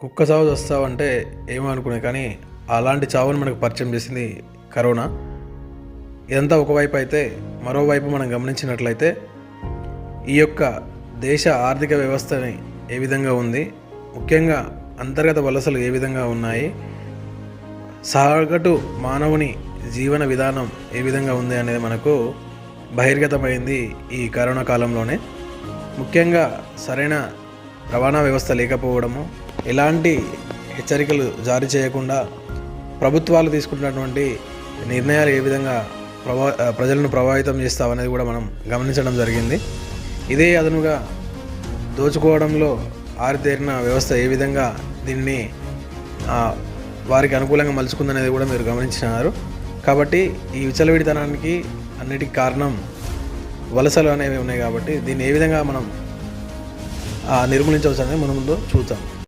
కుక్క చావు చస్తావంటే ఏమో అనుకునే కానీ అలాంటి చావును మనకు పరిచయం చేసింది కరోనా. ఇదంతా ఒకవైపు అయితే మరోవైపు మనం గమనించినట్లయితే ఈ యొక్క దేశ ఆర్థిక వ్యవస్థని ఏ విధంగా ఉంది ముఖ్యంగా అంతర్గత వలసలు ఏ విధంగా ఉన్నాయి సగటు మానవుని జీవన విధానం ఏ విధంగా ఉంది అనేది మనకు బహిర్గతమైంది ఈ కరోనా కాలంలోనే. ముఖ్యంగా సరైన రవాణా వ్యవస్థ లేకపోవడము ఎలాంటి హెచ్చరికలు జారీ చేయకుండా ప్రభుత్వాలు తీసుకుంటున్నటువంటి నిర్ణయాలు ఏ విధంగా ప్రభా ప్రజలను ప్రభావితం చేస్తామనేది కూడా మనం గమనించడం జరిగింది. ఇదే అదనుగా దోచుకోవడంలో ఆరితేరిన వ్యవస్థ ఏ విధంగా దీన్ని వారికి అనుకూలంగా మలుచుకుందనేది కూడా మీరు గమనించినారు. కాబట్టి ఈ విచలవిడితనానికి అన్నిటికీ కారణం వలసలు అనేవి ఉన్నాయి కాబట్టి దీన్ని ఏ విధంగా మనం నిర్మూలించవచ్చు అనేది మన ముందు చూద్దాం.